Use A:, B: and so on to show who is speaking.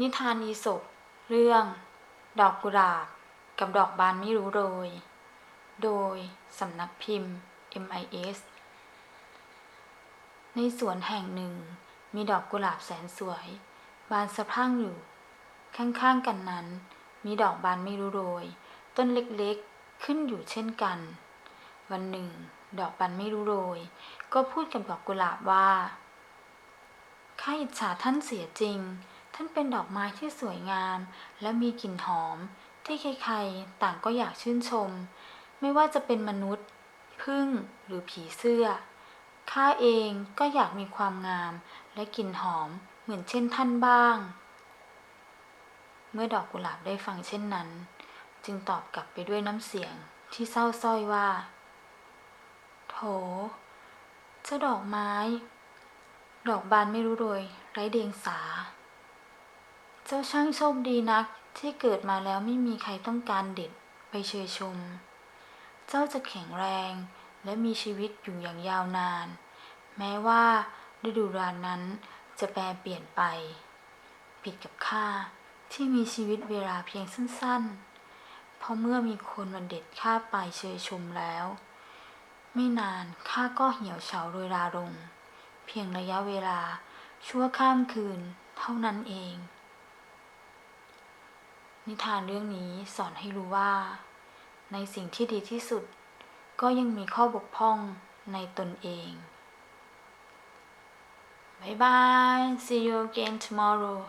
A: นิทานอีสปเรื่อง ดอกกุหลาบกับดอกบานไม่รู้โรย โดยสำนักพิมพ์ MIS ในสวนแห่งหนึ่งมีดอกกุหลาบแสนสวย บานสะพรั่งอยู่ ข้างๆกันนั้น มีดอกบานไม่รู้โรย ต้นเล็กๆขึ้นอยู่เช่นกัน วันหนึ่ง ดอกบานไม่รู้โรย ก็พูดกับดอกกุหลาบว่าข้าอิจฉาท่านเสียจริง ท่านเป็นดอกไม้ที่สวยงาม และมีกลิ่นหอม ที่ใครๆ ต่างก็อยากชื่นชม ไม่ว่าจะเป็นมนุษย์พึ่งหรือผีเสื้อ ข้าเองก็อยากมีความงาม และกลิ่นหอมเหมือนเช่นท่านบ้าง เมื่อดอกกุหลาบได้ฟังเช่นนั้น จึงตอบกลับไปด้วยน้ำเสียงที่เศร้าสร้อยว่า โถ เจ้าดอกไม้ ดอกบานไม่รู้โดย ไร้เดียงสา เจ้าช่างโชคดีนักที่เกิดมาแล้วไม่มีใครต้องการเด็ดไปเชยชม เจ้าจะแข็งแรงและมีชีวิตอยู่อย่างยาวนาน แม้ว่าฤดูรานนั้นจะแปรเปลี่ยนไป ผิดกับข้าที่มีชีวิตเวลาเพียงสั้นๆ เพราะเมื่อมีคนมาเด็ดข้าไปเชยชมแล้ว ไม่นานข้าก็เหี่ยวเฉาโดยราลง เพียงระยะเวลาชั่วข้ามคืนเท่านั้นเอง นิทานเรื่องนี้สอนให้รู้ว่า ในสิ่งที่ดีที่สุด ก็ยังมีข้อบกพร่องในตนเองบายบาย see you again tomorrow